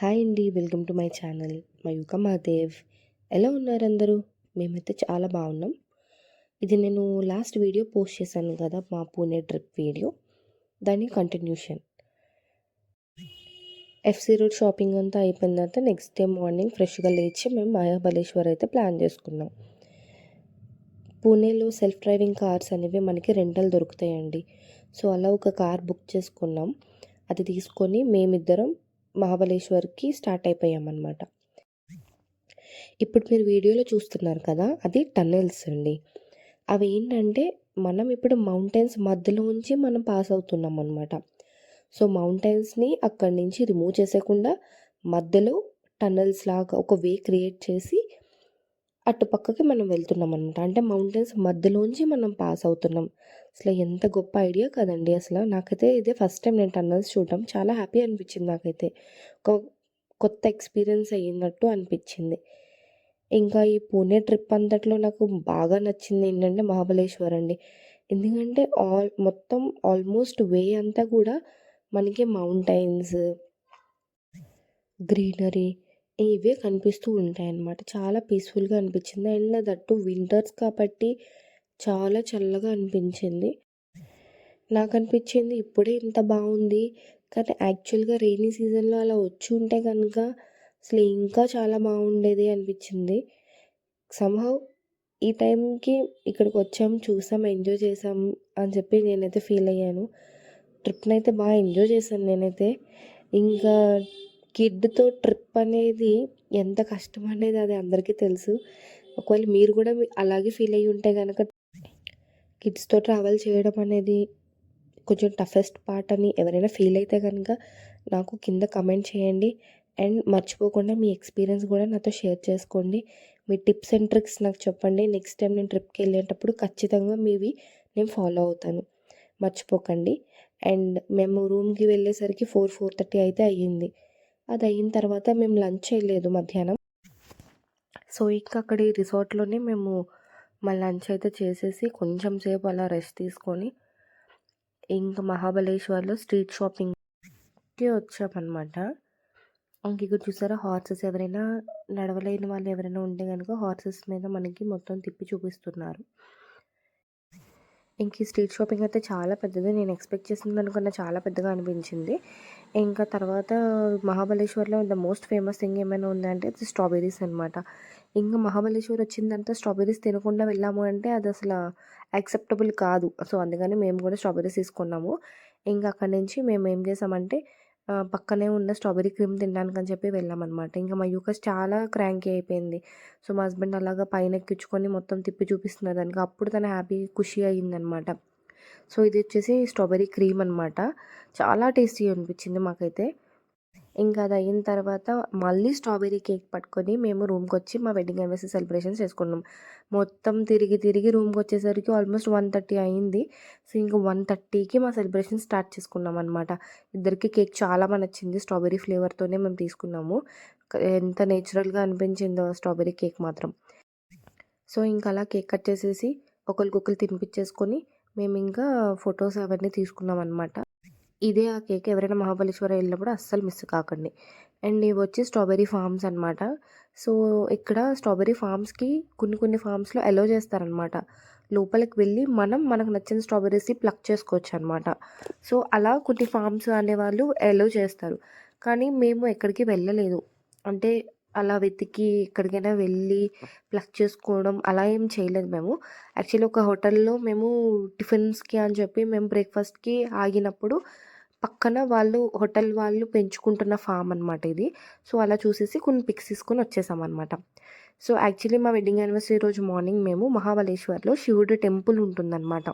Hi అండి welcome to my channel. Mayuka Mahadev. ఎలా ఉన్నారు అందరూ? మేమైతే చాలా బాగున్నాం. ఇది నేను లాస్ట్ వీడియో పోస్ట్ చేశాను కదా మా పూణే ట్రిప్ వీడియో. దాని కంటిన్యూషన్. ఎఫ్సీ రోడ్ షాపింగ్ అంతా అయిపోయిన తర్వాత నెక్స్ట్ డే మార్నింగ్ ఫ్రెష్గా లేచి మేము మహాబలేశ్వర్ అయితే ప్లాన్ చేసుకున్నాం. పూణేలో సెల్ఫ్ డ్రైవింగ్ కార్స్ అనేవి మనకి రెంటల్ దొరుకుతాయండి. సో అలా ఒక కార్ బుక్ చేసుకున్నాం. అది తీసుకొని మేమిద్దరం మహాబలేశ్వర్కి స్టార్ట్ అయిపోయామన్నమాట. ఇప్పుడు మీరు వీడియోలో చూస్తున్నారు కదా అది టన్నెల్స్ అండి. అవి ఏంటంటే మనం ఇప్పుడు మౌంటైన్స్ మధ్యలో ఉంచి మనం పాస్ అవుతున్నాం అనమాట సో మౌంటైన్స్ని అక్కడి నుంచి రిమూవ్ చేసేయకుండా మధ్యలో టన్నెల్స్ లాగా ఒక వే క్రియేట్ చేసి అటు పక్కకి మనం వెళ్తున్నాం అనమాట అంటే మౌంటైన్స్ మధ్యలోంచి మనం పాస్ అవుతున్నాం. అసలు ఎంత గొప్ప ఐడియా కదండి. అసలు నాకైతే ఇదే ఫస్ట్ టైం నేను టన్నల్స్ చూడటం చాలా హ్యాపీ అనిపించింది నాకైతే. ఒక కొత్త ఎక్స్పీరియన్స్ అయ్యినట్టు అనిపించింది. ఇంకా ఈ పూణే ట్రిప్ అంతట్లో నాకు బాగా నచ్చింది ఏంటంటే మహాబలేశ్వర్ అండి ఎందుకంటే ఆల్ మొత్తం ఆల్మోస్ట్ వే అంతా కూడా మనకి మౌంటైన్స్ గ్రీనరీ ఇవే కనిపిస్తూ ఉంటాయి అన్నమాట చాలా పీస్ఫుల్గా అనిపించింది. అండ్ దట్టు వింటర్స్ కాబట్టి చాలా చల్లగా అనిపించింది. నాకు అనిపించింది ఇప్పుడే ఇంత బాగుంది. కానీ యాక్చువల్గా రెయినీ సీజన్లో అలా వచ్చి ఉంటే కనుక అసలు ఇంకా చాలా బాగుండేది అనిపించింది. సంహవ్ ఈ టైంకి ఇక్కడికి వచ్చాం చూసాం ఎంజాయ్ చేసాం అని చెప్పి నేనైతే ఫీల్ అయ్యాను. ట్రిప్ని అయితే బాగా ఎంజాయ్ చేశాను నేనైతే. ఇంకా కిడ్తో ట్రిప్ అనేది ఎంత కష్టం అనేది అది అందరికీ తెలుసు. ఒకవేళ మీరు కూడా అలాగే ఫీల్ అయ్యి ఉంటే కనుక కిడ్స్తో ట్రావెల్ చేయడం అనేది కొంచెం టఫెస్ట్ పార్ట్ అని ఎవరైనా ఫీల్ అయితే కనుక నాకు కింద కమెంట్ చేయండి. అండ్ మర్చిపోకుండా మీ ఎక్స్పీరియన్స్ కూడా నాతో షేర్ చేసుకోండి. మీ టిప్స్ అండ్ ట్రిక్స్ నాకు చెప్పండి. నెక్స్ట్ టైం నేను ట్రిప్కి వెళ్ళేటప్పుడు ఖచ్చితంగా మీవి నేను ఫాలో అవుతాను. మర్చిపోకండి. అండ్ మేము రూమ్కి వెళ్ళేసరికి ఫోర్ ఫోర్ థర్టీ అయితే అయ్యింది. అది అయిన తర్వాత మేము లంచ్ చేయలేదు మధ్యాహ్నం. సో ఇంకా అక్కడ ఈ రిసార్ట్లోనే మేము మా లంచ్ అయితే చేసేసి కొంచెం సేపు అలా రెస్ట్ తీసుకొని ఇంకా మహాబలేశ్వర్లో స్ట్రీట్ షాపింగ్కి వచ్చామన్నమాట. ఇంక ఇక్కడ చూసారా హార్సెస్ ఎవరైనా నడవలేని వాళ్ళు ఎవరైనా ఉంటే కనుక హార్సెస్ మీద మనకి మొత్తం తిప్పి చూపిస్తున్నారు. ఇంక ఈ స్ట్రీట్ షాపింగ్ అయితే చాలా పెద్దది నేను ఎక్స్పెక్ట్ చేసింది అనుకున్న చాలా పెద్దగా అనిపించింది. ఇంకా తర్వాత మహాబలేశ్వర్లో ద మోస్ట్ ఫేమస్ థింగ్ ఏమైనా ఉందంటే అది స్ట్రాబెర్రీస్ అనమాట ఇంకా మహాబలేశ్వర్ వచ్చిందంతా స్ట్రాబెర్రీస్ తినకుండా వెళ్ళాము అంటే అది అసలు యాక్సెప్టబుల్ కాదు. సో అందుకని మేము కూడా స్ట్రాబెర్రీస్ తీసుకున్నాము. ఇంకా అక్కడి నుంచి మేము ఏం చేసామంటే పక్కనే ఉన్న స్ట్రాబెర్రీ క్రీమ్ తినడానికి అని చెప్పి వెళ్ళామన్నమాట. ఇంకా మా యూకస్ చాలా క్రాంకీ అయిపోయింది. సో మా హస్బెండ్ అలాగా పైన ఎక్కించుకొని మొత్తం తిప్పి చూపిస్తున్నారు దానికి. అప్పుడు తన హ్యాపీ ఖుషి అయ్యిందనమాట సో ఇది వచ్చేసి స్ట్రాబెర్రీ క్రీమ్ అనమాట చాలా టేస్టీ అనిపించింది మాకైతే. ఇంకా అది అయిన తర్వాత మళ్ళీ స్ట్రాబెర్రీ కేక్ పట్టుకొని మేము రూమ్కి వచ్చి మా వెడ్డింగ్ యానివర్సరీ సెలబ్రేషన్స్ చేసుకున్నాం. మొత్తం తిరిగి తిరిగి రూమ్కి వచ్చేసరికి ఆల్మోస్ట్ వన్ థర్టీ అయింది. సో ఇంకా వన్ థర్టీకి మా సెలబ్రేషన్ స్టార్ట్ చేసుకున్నాం అనమాట ఇద్దరికి కేక్ చాలా బాగా నచ్చింది. స్ట్రాబెరీ ఫ్లేవర్తోనే మేము తీసుకున్నాము. ఎంత నేచురల్గా అనిపించిందో స్ట్రాబెరీ కేక్ మాత్రం. సో ఇంకా అలా కేక్ కట్ చేసేసి ఒకరికొకరు తినిపించేసుకొని మేము ఇంకా ఫొటోస్ అవన్నీ తీసుకున్నాం అనమాట ఇదే ఆ కేక్ ఎవరైనా మహాబలేశ్వరం వెళ్ళినప్పుడు అస్సలు మిస్ కాకండి. అండ్ ఇవి వచ్చి స్ట్రాబెరీ ఫార్మ్స్ అనమాట సో ఇక్కడ స్ట్రాబెరీ ఫార్మ్స్కి కొన్ని కొన్ని ఫార్మ్స్లో అలో చేస్తారనమాట లోపలికి వెళ్ళి మనం మనకు నచ్చిన స్ట్రాబెరీస్ ప్లక్ చేసుకోవచ్చు అనమాట సో అలా కొన్ని ఫార్మ్స్ అనేవాళ్ళు అలో చేస్తారు. కానీ మేము ఎక్కడికి వెళ్ళలేదు. అంటే అలా వెతికి ఎక్కడికైనా వెళ్ళి ప్లక్ చేసుకోవడం అలా ఏం చేయలేదు మేము. యాక్చువల్లీ ఒక హోటల్లో మేము టిఫిన్స్కి అని చెప్పి మేము బ్రేక్ఫాస్ట్కి ఆగినప్పుడు పక్కన వాళ్ళు హోటల్ వాళ్ళు పెంచుకుంటున్న ఫామ్ అనమాట ఇది. సో అలా చూసేసి కొన్ని పిక్స్ తీసుకొని వచ్చేసామన్నమాట. సో యాక్చువల్లీ మా వెడ్డింగ్ యానివర్సరీ రోజు మార్నింగ్ మేము మహాబలేశ్వర్లో శివుడి టెంపుల్ ఉంటుందన్నమాట.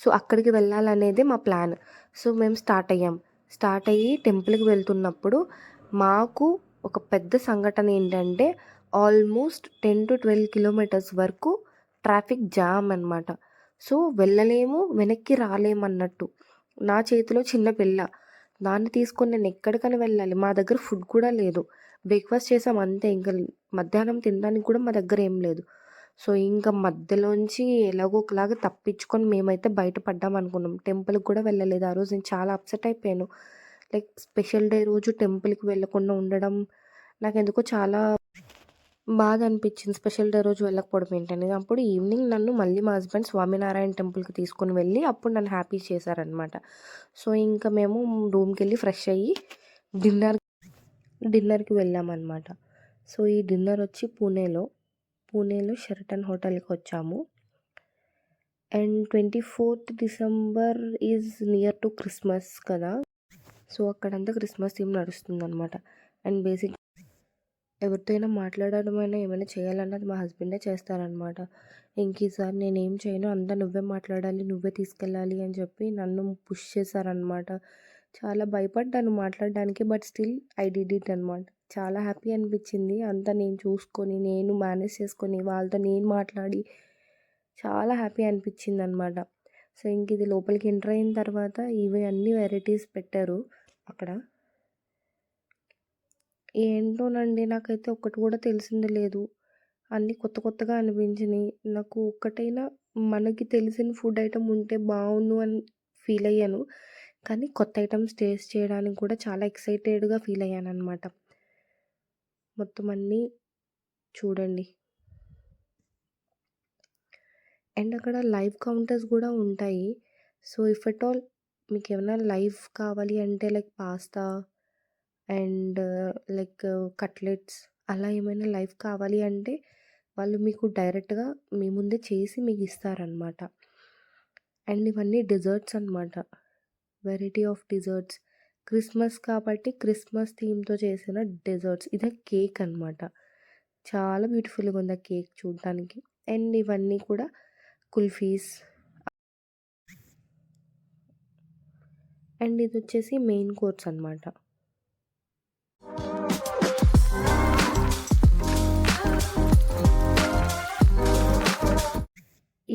సో అక్కడికి వెళ్ళాలనేదే మా ప్లాన్. సో మేము స్టార్ట్ అయ్యాం. స్టార్ట్ అయ్యి టెంపుల్కి వెళ్తున్నప్పుడు మాకు ఒక పెద్ద సంఘటన ఏంటంటే almost ten to twelve kilometres వరకు ట్రాఫిక్ జామ్ అనమాట సో వెళ్ళలేము వెనక్కి రాలేమన్నట్టు. నా చేతిలో చిన్న పిల్ల. దాన్ని తీసుకొని నేను ఎక్కడికైనా వెళ్ళాలి. మా దగ్గర ఫుడ్ కూడా లేదు. బ్రేక్ఫాస్ట్ చేసాం అంతే. ఇంకా మధ్యాహ్నం తినడానికి కూడా మా దగ్గర ఏం లేదు. సో ఇంకా మధ్యలోంచి ఎలాగో ఒకలాగా తప్పించుకొని మేమైతే బయటపడ్డాం అనుకున్నాం. టెంపుల్కి కూడా వెళ్ళలేదు. ఆ రోజు నేను చాలా అప్సెట్ అయిపోయాను. లైక్ స్పెషల్ డే రోజు టెంపుల్‌కి వెళ్ళకుండా ఉండడం నాకు ఎందుకో చాలా బాధ అనిపించింది. స్పెషల్ డే రోజు వెళ్ళకపోవడం ఏంటనేది అప్పుడు ఈవినింగ్ నన్ను మళ్ళీ మా హస్బెండ్ స్వామినారాయణ టెంపుల్‌కి తీసుకుని వెళ్ళి అప్పుడు నన్ను హ్యాపీ చేశారనమాట. సో, ఇంకా మేము రూమ్కి వెళ్ళి ఫ్రెష్ అయ్యి డిన్నర్ డిన్నర్‌కి వెళ్ళామనమాట. సో, ఈ డిన్నర్ వచ్చి పూణేలో. పూణేలో షెరటన్ హోటల్‌కొచ్చాము. And 24థ్ December is near to Christmas కదా! సో, అక్కడంతా క్రిస్మస్ థీమ్ నడుస్తుందనమాట. అండ్ బేసిక్ ఎవరితో అయినా ఏమైనా చేయాలన్నా అది మా హస్బెండే చేస్తారనమాట. ఇంక ఈసారి నేనేం చేయను అంతా నువ్వే మాట్లాడాలి, నువ్వే తీసుకెళ్ళాలి అని చెప్పి నన్ను పుష్ చేశారనమాట. చాలా భయపడ్డాను మాట్లాడడానికి. But still I did it అనమాట. చాలా హ్యాపీ అనిపించింది. అంతా నేను చూసుకొని, నేను మేనేజ్ చేసుకొని, వాళ్ళతో నేను మాట్లాడి చాలా హ్యాపీ అనిపించింది అనమాట సో, ఇంక ఇది లోపలికి ఎంటర్ అయిన తర్వాత ఇవి అన్ని వెరైటీస్ పెట్టారు అక్కడ. ఏంటోనండి నాకైతే ఒక్కటి కూడా తెలిసింది లేదు. అన్నీ కొత్త కొత్తగా అనిపించినాయి నాకు ఒక్కటైనా మనకి తెలిసిన ఫుడ్ ఐటమ్ ఉంటే బాగుండు అని ఫీల్ అయ్యాను. కానీ కొత్త ఐటమ్స్ టేస్ట్ చేయడానికి కూడా చాలా ఎక్సైటెడ్‌గా ఫీల్ అయ్యాను అనమాట మొత్తం అన్నీ చూడండి. అండ్ అక్కడ లైవ్ కౌంటర్స్ కూడా ఉంటాయి. సో, ఇఫ్ ఎట్ ఆల్ మీకు ఏమైనా లైవ్ కావాలి అంటే like pasta and like cutlets అలా ఏమైనా లైవ్ కావాలి అంటే వాళ్ళు మీకు డైరెక్ట్‌గా మీ ముందే చేసి మీకు ఇస్తారనమాట. అండ్ ఇవన్నీ డెజర్ట్స్ అనమాట. Variety of desserts. క్రిస్మస్ కాబట్టి క్రిస్మస్ థీమ్‌తో చేసిన డెజర్ట్స్. ఇదే కేక్ అనమాట. చాలా బ్యూటిఫుల్‌గా ఉంది ఆ కేక్ చూడటానికి. అండ్ ఇవన్నీ కూడా కుల్ఫీస్. అండ్ ఇది వచ్చేసి మెయిన్ కోర్స్ అనమాట.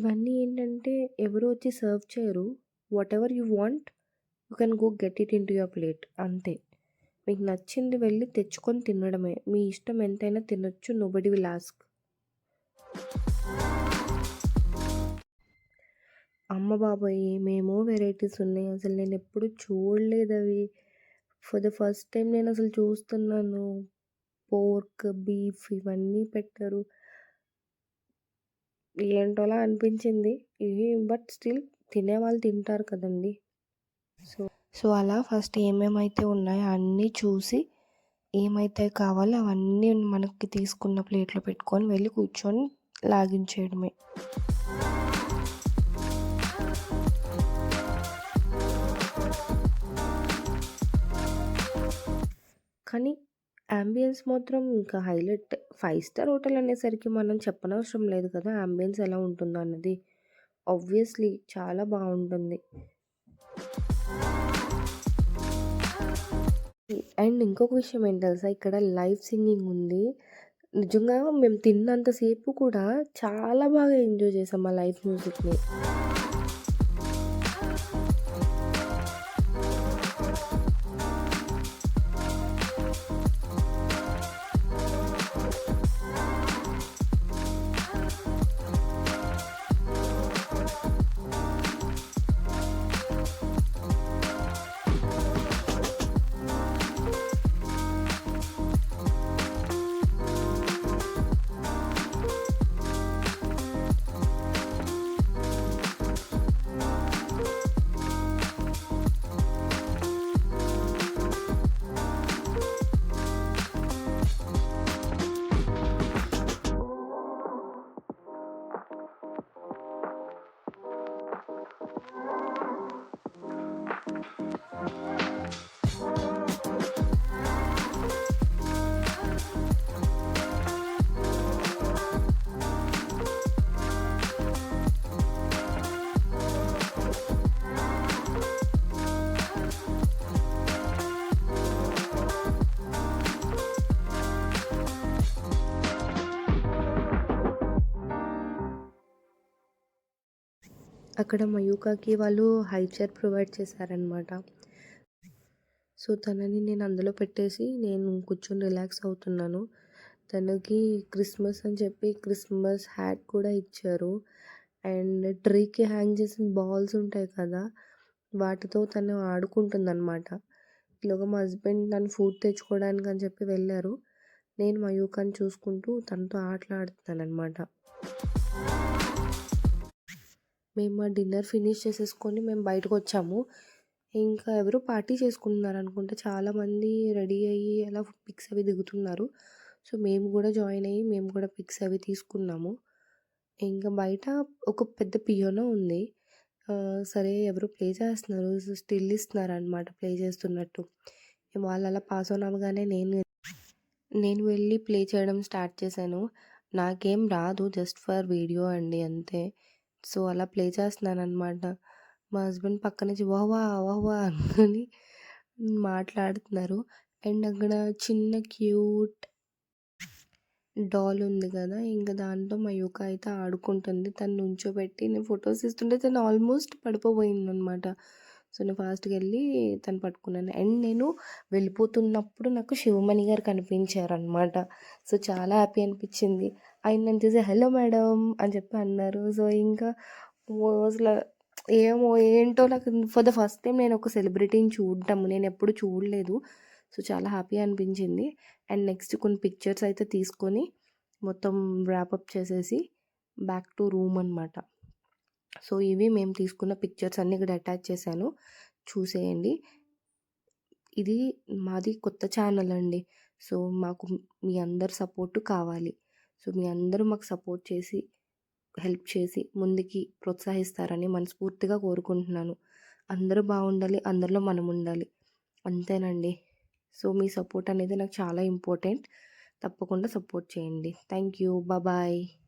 ఇవన్నీ ఏంటంటే ఎవరు వచ్చి సర్వ్ చేయరు. Whatever you want you can go get it into your plate అంతే. మీకు నచ్చింది వెళ్ళి తెచ్చుకొని తినడమే. మీ ఇష్టం ఎంతైనా తినొచ్చు. Nobody will ask. అమ్మ బాబోయ్! ఏమేమో వెరైటీస్ ఉన్నాయి. అసలు నేను ఎప్పుడూ చూడలేదు అవి ఫర్ ద ఫస్ట్ టైం నేను అసలు చూస్తున్నాను. పోర్క్, బీఫ్ ఇవన్నీ పెట్టారు. ఏంటోలా అనిపించింది. ఇది బట్ స్టిల్ తినేవాళ్ళు తింటారు కదండీ! సో, సో అలా ఫస్ట్ ఏమేమైతే ఉన్నాయో అన్నీ చూసి ఏమైతే కావాలో అవన్నీ మనకి తీసుకున్న ప్లేట్‌లో పెట్టుకొని వెళ్ళి కూర్చొని లాగించేయడమే. కానీ అంబియన్స్ మాత్రం ఇంకా హైలైట్. ఫైవ్ స్టార్ హోటల్ అనేసరికి మనం చెప్పనవసరం లేదు కదా! యాంబియన్స్ ఎలా ఉంటుందో అన్నది. ఆబ్వియస్‌లీ చాలా బాగుంటుంది అండ్ ఇంకొక విషయం ఏంటి తెలుసా? ఇక్కడ లైవ్ సింగింగ్ ఉంది. నిజంగా మేము తిన్నంతసేపు కూడా చాలా బాగా ఎంజాయ్ చేసాం ఆ లైవ్ మ్యూజిక్‌ని. అక్కడ మయూకాకి వాళ్ళు హై చైర్ ప్రొవైడ్ చేశారనమాట. సో, తనని నేను అందులో పెట్టేసి నేను కూర్చొని రిలాక్స్ అవుతున్నాను. తనకి క్రిస్మస్ అని చెప్పి క్రిస్మస్ హ్యాట్ కూడా ఇచ్చారు. అండ్ ట్రీకి హ్యాంగ్ చేసిన బాల్స్ ఉంటాయి కదా! వాటితో తను ఆడుకుంటుందనమాట. ఈలోగా మా హస్బెండ్ తను ఫుడ్ తెచ్చుకోవడానికి అని చెప్పి వెళ్ళారు నేను మయూకాని చూసుకుంటూ తనతో ఆటలాడుతున్నానమాట మేము మా డిన్నర్ ఫినిష్ చేసేసుకొని మేము బయటకు వచ్చాము. ఇంకా ఎవరు పార్టీ చేసుకుంటున్నారు అనుకుంటే. చాలామంది రెడీ అయ్యి అలా పిక్స్ అవి దిగుతున్నారు. సో మేము కూడా జాయిన్ అయ్యి మేము కూడా పిక్స్ అవి తీసుకున్నాము. ఇంకా బయట ఒక పెద్ద పియోనో ఉంది. సరే ఎవరు ప్లే చేస్తున్నారు. స్టిల్ ఇస్తున్నారు అనమాట ప్లే చేస్తున్నట్టు. వాళ్ళు అలా పాస్ ఆన్ అవ్వగానే నేను నేను వెళ్ళి ప్లే చేయడం స్టార్ట్ చేశాను. నాకేం రాదు. జస్ట్ ఫర్ వీడియో అండి అంతే. సో అలా ప్లే చేస్తున్నాను అనమాట మా హస్బెండ్ పక్క నుంచి వాహ్వా వాహ్వా అని మాట్లాడుతున్నారు. అండ్ అక్కడ చిన్న క్యూట్ డాల్ ఉంది కదా ఇంకా దాంతో యువక అయితే ఆడుకుంటుంది. తను నుంచోబెట్టి నేను ఫొటోస్ ఇస్తుంటే తను ఆల్మోస్ట్ పడిపోయింది అనమాట సో నేను ఫాస్ట్గా వెళ్ళి తను పట్టుకున్నాను. అండ్ నేను వెళ్ళిపోతున్నప్పుడు నాకు శివమణి గారు కనిపించారు అనమాట సో చాలా హ్యాపీ అనిపించింది. ఆయన నన్ను చూసి హలో మేడం అని చెప్పి అన్నారు. సో ఇంకా అసలు ఏమో ఏంటో నాకు ఫర్ ద ఫస్ట్ టైం నేను ఒక సెలబ్రిటీని చూడటము నేను ఎప్పుడు చూడలేదు. సో చాలా హ్యాపీ అనిపించింది. అండ్ నెక్స్ట్ కొన్ని పిక్చర్స్ అయితే తీసుకొని మొత్తం ర్యాపప్ చేసేసి బ్యాక్ టు రూమ్ అనమాట సో ఇవి మేము తీసుకున్న పిక్చర్స్ అన్నీ ఇక్కడ అటాచ్ చేశాను. చూసేయండి. ఇది మాది కొత్త ఛానల్ అండి. సో మాకు మీ అందరు సపోర్ట్ కావాలి. సో మీ అందరూ మాకు సపోర్ట్ చేసి హెల్ప్ చేసి ముందుకి ప్రోత్సహిస్తారని మనస్ఫూర్తిగా కోరుకుంటున్నాను. అందరూ బాగుండాలి అందరిలో మనం ఉండాలి. అంతేనండి. సో మీ సపోర్ట్ అనేది నాకు చాలా ఇంపార్టెంట్. తప్పకుండా సపోర్ట్ చేయండి. Thank you bye.